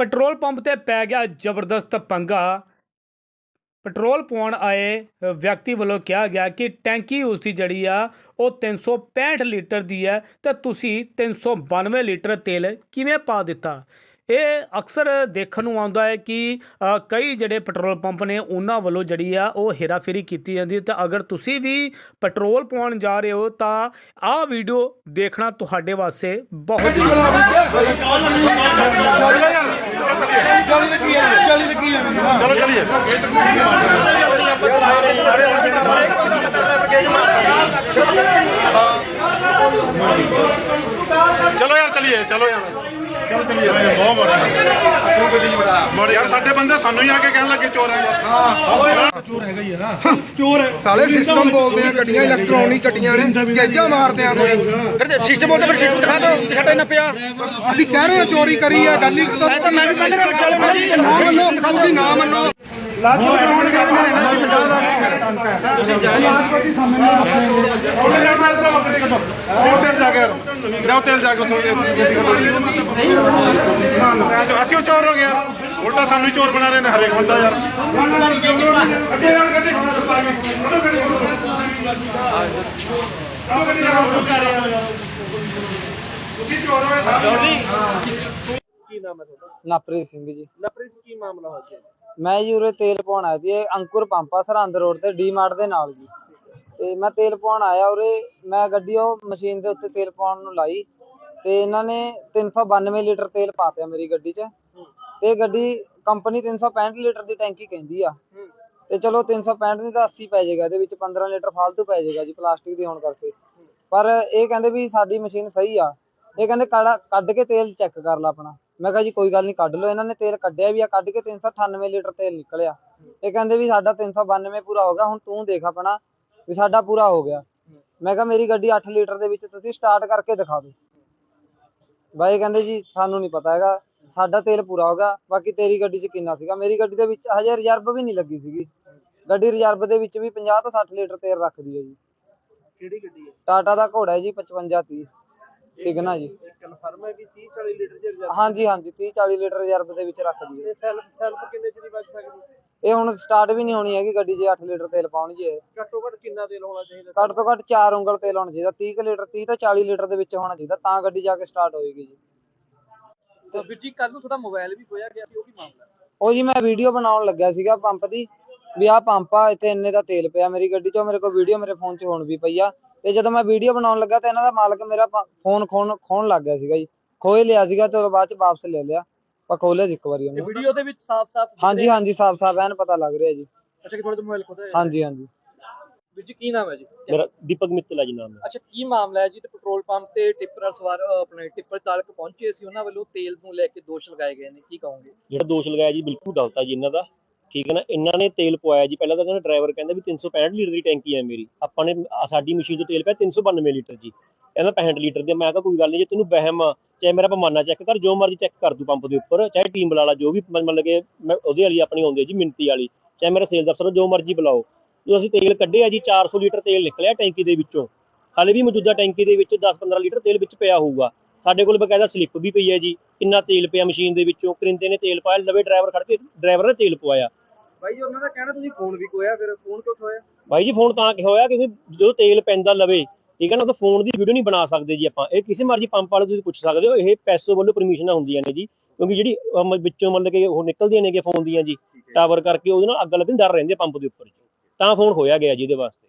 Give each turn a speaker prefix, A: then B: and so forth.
A: Petrol pump ਤੇ ਪੈ ਗਿਆ ਜ਼ਬਰਦਸਤ ਪੰਗਾ। ਪੈਟਰੋਲ ਪਵਾਉਣ ਆਏ ਵਿਅਕਤੀ ਵੱਲੋਂ ਕਿਹਾ ਗਿਆ ਕਿ ਟੈਂਕੀ ਉਸ ਦੀ ਜਿਹੜੀ ਆ ਉਹ 365 ਲੀਟਰ ਦੀ ਹੈ ਤੇ ਤੁਸੀਂ 392 ਲੀਟਰ ਤੇਲ ਕਿਵੇਂ ਪਾ ਦਿੱਤਾ? ਇਹ ਅਕਸਰ ਦੇਖਣ ਨੂੰ ਆਉਂਦਾ ਹੈ ਕਿ ਕਈ ਜਿਹੜੇ ਪੈਟਰੋਲ ਪੰਪ ਨੇ ਉਹਨਾਂ ਵੱਲੋਂ ਜਿਹੜੀ ਆ ਉਹ ਹੇਰਾਫੇਰੀ ਕੀਤੀ ਜਾਂਦੀ ਹੈ ਤਾਂ ਅਗਰ ਤੁਸੀਂ ਵੀ ਪੈਟਰੋਲ ਪਵਾਉਣ ਜਾ ਰਹੇ ਹੋ ਤਾਂ ਆਹ ਵੀਡੀਓ ਦੇਖਣਾ ਤੁਹਾਡੇ ਵਾਸਤੇ ਬਹੁਤ ਜ਼ਰੂਰੀ
B: ਚਲੋ ਚਲੀਏ। ਚਲੋ ਯਾਰ ਚਲੀਏ ਚਲੋ ਯਾਰ। ਚਲੋ ਚਲੀਏ। ਯਾਰ ਸਾਡੇ ਬੰਦੇ ਸਾਨੂੰ ਹੀ ਆ ਕੇ ਕਹਿਣ ਲੱਗੇ ਚੋਰ ਆ ਯਾਰ ਚੋਰ ਹੈਗਾ ਹੀ ਆ
C: ਸਾਲੇ ਸਿਸਟਮ ਬੋਲਦੇ ਆ ਗੱਡੀਆਂ ਇਲੈਕਟ੍ਰੋਨਿਕ ਗੱਡੀਆਂ ਨੇ ਗੇਜਾਂ ਮਾਰਦੇ ਆ ਕੋਈ। ਸਿਸਟਮ ਬੋਲਦੇ ਫਿਰ ਸਿਸਟਮ ਦਿਖਾ ਦਿਓ ਸਾਡਾ ਇੰਨਾ ਪਿਆ ਅਸੀਂ ਕਹਿ ਰਹੇ ਆ ਚੋਰੀ ਕਰੀ ਆ ਗੱਲ ਹੀ ਖਤਮ। ਤਾਂ ਮੈਂ ਵੀ ਮੰਨ ਰਿਹਾ ਚਲੋ ਨਾ ਮੰਨੋ ਤੁਸੀਂ ਨਾ ਮੰਨੋ।
B: ਉਹਨੇ ਯਾਰ ਮੈਂ ਤੇਰਾ ਬੱਕਰੀ ਕੱਢੋ ਉਹ ਤੇਲ ਜਾ ਕੇ ਲਿਆਓ ਤੇਲ ਜਾ ਕੇ ਉੱਥੋਂ ਗੱਡੀ ਕੱਢੋ ਅਸੀਂ ਉਹ ਚੋਰ ਹੋ ਗਿਆ ਉਲਟਾ ਸਾਨੂੰ ਹੀ ਚੋਰ ਬਣਾ ਰਹੇ ਨੇ ਹਰੇਕ ਬੰਦਾ ਯਾਰ। ਅੱਗੇ ਯਾਰ ਗੱਡੀ ਕੱਢੋ ਗੱਡੀ ਤੁਸੀਂ ਚੋਰ ਹੋਏ ਸਾਰੇ।
D: ਕੀ ਨਾਮ ਹੈ ਤੁਹਾਡਾ?
E: ਨਪ੍ਰੀਤ ਸਿੰਘ ਜੀ।
D: ਨਪ੍ਰੀਤ ਕੀ ਮਾਮਲਾ ਹੋਇਆ ਜੀ?
E: ਮੈਂ ਜੀ ਉਰੇ ਤੇਲ ਪਾਉਣ ਆਇਆ ਸੀ ਇਹ ਅੰਕੁਰ ਪੰਪ ਆ ਸਰਹੰਦ ਰੋਡ ਤੇ ਡੀਮਾਰਟ ਦੇ ਨਾਲ ਜੀ। ਤੇ ਮੈਂ ਤੇਲ ਪਾਉਣ ਆਇਆ ਉਰੇ ਮੈਂ ਗੱਡੀ ਉਹ ਮਸ਼ੀਨ ਦੇ ਉੱਤੇ ਤੇਲ ਪਾਉਣ ਨੂੰ ਲਾਈ ਤੇ ਇਹਨਾਂ ਨੇ 392 ਲੀਟਰ ਤੇਲ ਪਾਤਿਆ ਮੇਰੀ ਗੱਡੀ 'ਚ। ਤੇ ਗੱਡੀ ਕੰਪਨੀ 365 ਲੀਟਰ ਦੀ ਟੈਂਕੀ ਕਹਿੰਦੀ ਆ। ਤੇ ਚਲੋ 365 ਨਹੀਂ ਤਾਂ 80 ਪੈ ਜਾਏਗਾ ਇਹਦੇ ਵਿੱਚ 15 ਲੀਟਰ ਫालतू ਪੈ ਜਾਏਗਾ ਜੀ ਪਲਾਸਟਿਕ ਦੀ ਹੋਣ ਕਰਕੇ। ਪਰ ਇਹ ਕਹਿੰਦੇ ਵੀ ਸਾਡੀ ਮਸ਼ੀਨ ਸਹੀ ਆ। ਇਹ ਕਹਿੰਦੇ ਕੱਢ ਕੇ ਤੇਲ ਚੈੱਕ ਕਰ ਲਾ ਆਪਣਾ। ਮੈਂ ਕਿਹਾ ਜੀ ਕੋਈ ਗੱਲ ਨਹੀਂ ਕੱਢ ਲਓ ਇਹਨਾਂ ਨੇ ਤੇਲ ਕੱਢਿਆ ਵੀ ਆ ਕੱਢ ਕੇ 398 ਲੀਟਰ ਤੇਲ ਨਿਕਲਿਆ। ਇਹ ਕਹਿੰਦੇ ਵੀ ਸਾਡਾ 392 ਪੂਰਾ ਹੋ ਗਿਆ ਹੁਣ ਤੂੰ ਦੇਖ ਆਪਣਾ ਵੀ ਸਾਡਾ ਪੂਰਾ ਹੋ ਗਿਆ। ਮੈਂ ਕਿਹਾ ਮੇਰੀ ਗੱਡੀ 8 ਲੀਟਰ ਦੇ ਵਿੱਚ ਤੁਸੀਂ ਸਟਾਰਟ ਕਰਕੇ ਦਿਖਾ ਦਿਓ। ਬਾਈ ਕਹਿੰਦੇ ਜੀ ਸਾਨੂੰ ਨਹੀਂ ਪਤਾ ਹੈਗਾ ਸਾਡਾ ਤੇਲ ਪੂਰਾ ਹੋ ਗਿਆ ਬਾਕੀ ਤੇਰੀ ਗੱਡੀ 'ਚ ਕਿੰਨਾ ਸੀਗਾ? ਮੇਰੀ ਗੱਡੀ ਦੇ ਵਿੱਚ ਹਜੇ ਰਿਜ਼ਰਵ ਵੀ ਨਹੀਂ ਲੱਗੀ ਸੀਗੀ। ਗੱਡੀ ਰਿਜ਼ਰਵ ਦੇ ਵਿੱਚ ਵੀ 50 ਤੋਂ 60 ਲੀਟਰ ਤੇਲ ਰੱਖਦੀ ਹੈ ਜੀ।
D: ਕਿਹੜੀ ਗੱਡੀ ਹੈ?
E: ਟਾਟਾ ਦਾ ਘੋੜਾ ਹੈ ਜੀ 55 30 ਸਿਗਨਾ ਜੀ।
D: ਕਨਫਰਮ ਹੈ ਕਿ 30 40 ਲੀਟਰ ਰਿਜ਼ਰਵ
E: ਹਾਂਜੀ ਹਾਂਜੀ 30 40 ਲੀਟਰ ਰਿਜ਼ਰਵ ਦੇ ਵਿੱਚ ਰੱਖਦੀ ਹੈ
D: ਤੇ ਸੈਲਫ ਸੈਲਫ ਕਿੰਨੇ ਚ ਦੀ ਬਚ ਸਕਦੀ?
E: ਇਹ ਹੁਣ ਸਟਾਰਟ ਵੀ ਨਹੀਂ ਹੋਣੀ ਹੈਗੀ ਗੱਡੀ ਜੇ 8 ਲੀਟਰ ਤੇਲ ਪਾਉਣ ਜੀ ਇਹ।
D: ਘੱਟੋ ਘੱਟ ਕਿੰਨਾ ਤੇਲ ਹੋਣਾ ਚਾਹੀਦਾ
E: ਘੱਟ ਤੋਂ ਘੱਟ 4 ਉਂਗਲ ਤੇਲ ਹੋਣਾ ਚਾਹੀਦਾ 30 ਕੁ ਲੀਟਰ 30 ਤੋਂ 40 ਲੀਟਰ ਦੇ ਵਿੱਚ ਹੋਣਾ ਚਾਹੀਦਾ ਤਾਂ ਗੱਡੀ ਜਾ ਕੇ ਸਟਾਰਟ ਹੋਏਗੀ ਜੀ।
D: ਤੇ ਵੀਰ ਜੀ ਕੱਲ ਨੂੰ ਤੁਹਾਡਾ ਮੋਬਾਈਲ ਵੀ ਖੋਇਆ ਗਿਆ ਸੀ ਉਹ ਕੀ ਮਾਮਲਾ?
E: ਉਹ ਜੀ ਮੈਂ ਵੀਡੀਓ ਬਣਾਉਣ ਲੱਗਿਆ ਸੀਗਾ ਪੰਪ ਦੀ। ਵੀ ਆਹ ਪੰਪ ਆ ਇੱਥੇ ਇੰਨੇ ਦਾ ਤੇਲ ਪਿਆ ਮੇਰੀ ਗੱਡੀ 'ਚੋਂ ਮੇਰੇ ਕੋਲ ਵੀਡੀਓ ਮੇਰੇ ਫੋਨ 'ਚ ਹੁਣ ਵੀ ਪਈ ਆ। ਤੇ ਜਦੋਂ ਮੈਂ ਵੀਡੀਓ ਬਣਾਉਣ ਲੱਗਾ ਤੇ ਇਹਨਾਂ ਦਾ ਮਾਲਕ ਮੇਰਾ ਫੋਨ ਖੋਣ ਖੋਣ ਲੱਗ ਗਿਆ ਸੀਗਾ ਜੀ। ਖੋਏ ਲਿਆ ਸੀਗਾ ਤੇ ਬਾਅਦ 'ਚ ਵਾਪਸ ਲੈ ਲਿਆ। ਪਰ ਖੋਲਿਆ ਸੀ ਇੱਕ ਵਾਰੀ ਉਹਨੇ।
D: ਵੀਡੀਓ ਦੇ ਵਿੱਚ ਸਾਫ਼-ਸਾਫ਼
E: ਹਾਂਜੀ ਹਾਂਜੀ ਸਾਫ਼ ਸਾਫ਼ ਐਨ ਪਤਾ ਲੱਗ ਰਿਹਾ ਜੀ।
D: ਅੱਛਾ ਕਿ ਤੁਹਾਡੇ ਮੋਬਾਈਲ ਖੋਦਾ ਹੈ
E: ਹਾਂਜੀ ਹਾਂਜੀ।
D: ਵੀਰ ਜੀ ਕੀ ਨਾਮ ਹੈ ਜੀ?
F: ਮੇਰਾ ਦੀਪਕ ਮਿੱਤਲ ਜੀ ਨਾਮ ਹੈ
D: ਅੱਛਾ ਕੀ ਮਾਮਲਾ ਹੈ ਜੀ? ਤੇ ਪੈਟਰੋਲ ਪੰਪ ਤੇ ਟਿੱਪਰ ਸਵਾਰ ਆਪਣੇ ਟਿੱਪਰ ਚਾਲਕ ਪਹੁੰਚੇ ਸੀ। ਉਹਨਾਂ ਵੱਲੋਂ ਤੇਲ ਨੂੰ ਲੈ ਕੇ ਦੋਸ਼ ਲਗਾਏ ਗਏ ਨੇ। ਕੀ ਕਹੋਗੇ?
F: ਜਿਹੜਾ ਦੋਸ਼ ਲਗਾਇਆ ਜੀ ਬਿਲਕੁਲ ਗਲਤ ਆ ਜੀ ਇਹਨਾਂ ਦਾ। ਠੀਕ ਹੈ ਨਾ ਇਹਨਾਂ ਨੇ ਤੇਲ ਪਵਾਇਆ ਜੀ ਪਹਿਲਾਂ ਤਾਂ ਕਹਿੰਦਾ ਡਰਾਈਵਰ ਕਹਿੰਦਾ ਵੀ 365 ਲੀਟਰ ਦੀ ਟੈਂਕੀ ਹੈ ਮੇਰੀ ਆਪਾਂ ਨੇ ਆ ਸਾਡੀ ਮਸ਼ੀਨ 'ਚ ਤੇਲ ਪਿਆ 392 ਲੀਟਰ ਜੀ। ਕਹਿੰਦਾ 65 ਲੀਟਰ ਦੀ ਮੈਂ ਕਿਹਾ ਕੋਈ ਗੱਲ ਨਹੀਂ ਜੇ ਤੈਨੂੰ ਵਹਿਮ ਆ, ਚਾਹੇ ਮੇਰਾ ਪਮਾਨਾ ਚੈੱਕ ਕਰ ਜੋ ਮਰਜ਼ੀ ਚੈੱਕ ਕਰ ਦੂ ਪੰਪ ਦੇ ਉੱਪਰ ਚਾਹੇ ਟੀਮ ਬੁਲਾ ਲਾ ਜੋ ਵੀ ਮਤਲਬ ਕਿ ਮੈਂ ਉਹਦੇ ਵਾਲੀ ਆਪਣੀ ਆਉਂਦੀ ਹੈ ਜੀ ਮਿੰਤੀ ਵਾਲੀ ਚਾਹੇ ਮੇਰਾ ਸੇਲ ਦਫਤਰ ਜੋ ਮਰਜ਼ੀ ਬੁਲਾਓ। ਜੋ ਅਸੀਂ ਤੇਲ ਕੱਢਿਆ ਜੀ 400 ਲੀਟਰ ਤੇਲ ਨਿਕਲਿਆ ਟੈਂਕੀ ਦੇ ਵਿੱਚੋਂ। ਹਾਲੇ ਵੀ ਮੌਜੂਦਾ ਟੈਂਕੀ ਦੇ ਵਿੱਚ 10-15 ਲੀਟਰ ਤੇਲ ਵਿੱਚ ਪਿਆ ਹੋਊਗਾ। ਸਾਡੇ ਕੋਲ ਬਕਾਇਦਾ ਸਲਿੱਪ ਵੀ ਪਈ ਹੈ ਜੀ ਕਿੰਨਾ ਤੇਲ ਪਿਆ ਮਸ਼ੀਨ ਦੇ ਵਿੱਚੋਂ ਕਰਿੰਦੇ ਨੇ ਤੇਲ ਪਾਇਆ ਲਵੇ ਡਰਾਈਵਰ ਖੜ ਕੇ ਡਰਾਈਵਰ ਨੇ ਤੇਲ ਪਵਾਇਆ।
D: ਬਾਈ ਜੀ ਉਹਨਾਂ ਦਾ ਕਹਿਣਾ ਤੁਸੀਂ ਫੋਨ ਵੀ ਖੋਇਆ ਫਿਰ ਫੋਨ ਕਿਉਂ ਖੋਇਆ
F: ਬਾਈ ਜੀ ਫੋਨ ਤਾਂ ਕਿ ਹੋਇਆ ਕਿਉਂਕਿ ਜਦੋਂ ਤੇਲ ਪੈਂਦਾ ਲਵੇ ਠੀਕ ਹੈ ਨਾ ਤਾਂ ਫੋਨ ਦੀ ਵੀਡੀਓ ਨਹੀਂ ਬਣਾ ਸਕਦੇ ਜੀ ਆਪਾਂ। ਇਹ ਕਿਸੇ ਮਰਜ਼ੀ ਪੰਪ ਵਾਲੇ ਤੁਸੀਂ ਪੁੱਛ ਸਕਦੇ ਹੋ ਇਹ ਪੈਸੋ ਵੱਲੋਂ ਪਰਮਿਸ਼ਨਾਂ ਹੁੰਦੀਆਂ ਨੇ ਜੀ। ਕਿਉਂਕਿ ਜਿਹੜੀ ਵਿੱਚੋਂ ਮਤਲਬ ਕਿ ਉਹ ਨਿਕਲਦੀਆਂ ਨੇਗੇ ਫੋਨ ਦੀਆਂ ਜੀ ਟਾਵਰ ਕਰਕੇ ਉਹਦੇ ਨਾਲ ਅੱਗ ਲੱਗਣ ਡਰ ਰਹਿੰਦੇ ਪੰਪ ਦੇ ਉੱਪਰ ਜੀ। ਤਾਂ ਫੋਨ ਹੋਇਆ ਗਿਆ ਜੀ ਇਹਦੇ ਵਾਸਤੇ।